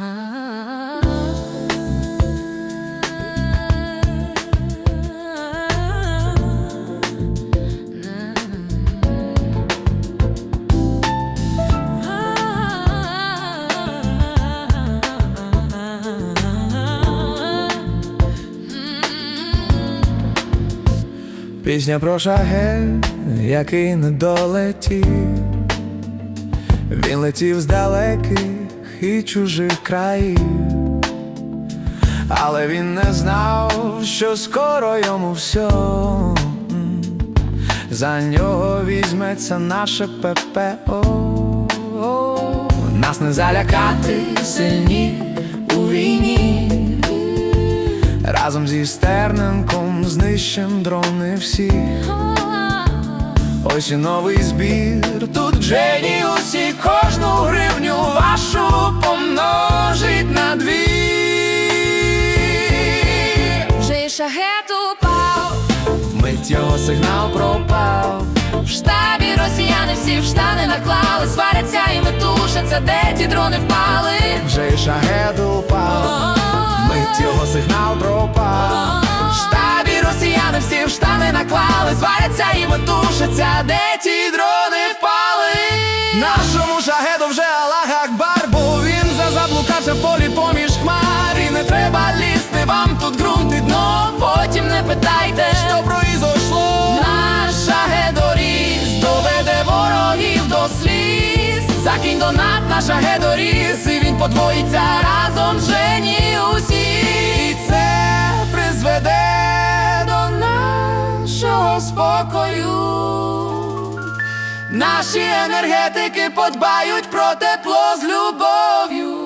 Пісня про шахет, який не долетів. Він летів з далеких і чужих країв, але він не знав, що скоро йому все за нього візьметься наше ППО. Нас не залякати сильні у війні. Разом зі Стерненком знищим дрони всі. Ось і новий збір. Тут в Дженіусі кожну гривню вашу помножить на дві. Вже і шахет упав, Мить його сигнал пропав. в штабі росіяни всі в штани наклали, сваряться і метушаться, де ті дрони впали. Вже і шахет упав. Мить його сигнал пропав. В штабі росіяни всі в штани наклали, зваряться і Потім Що произошло? наш шагедоріз доведе ворогів до сліз. Закинь донат на шагедоріз, і він подвоїться разом Жені усі. І це призведе до нашого спокою. Наші енергетики подбають про тепло з любов'ю.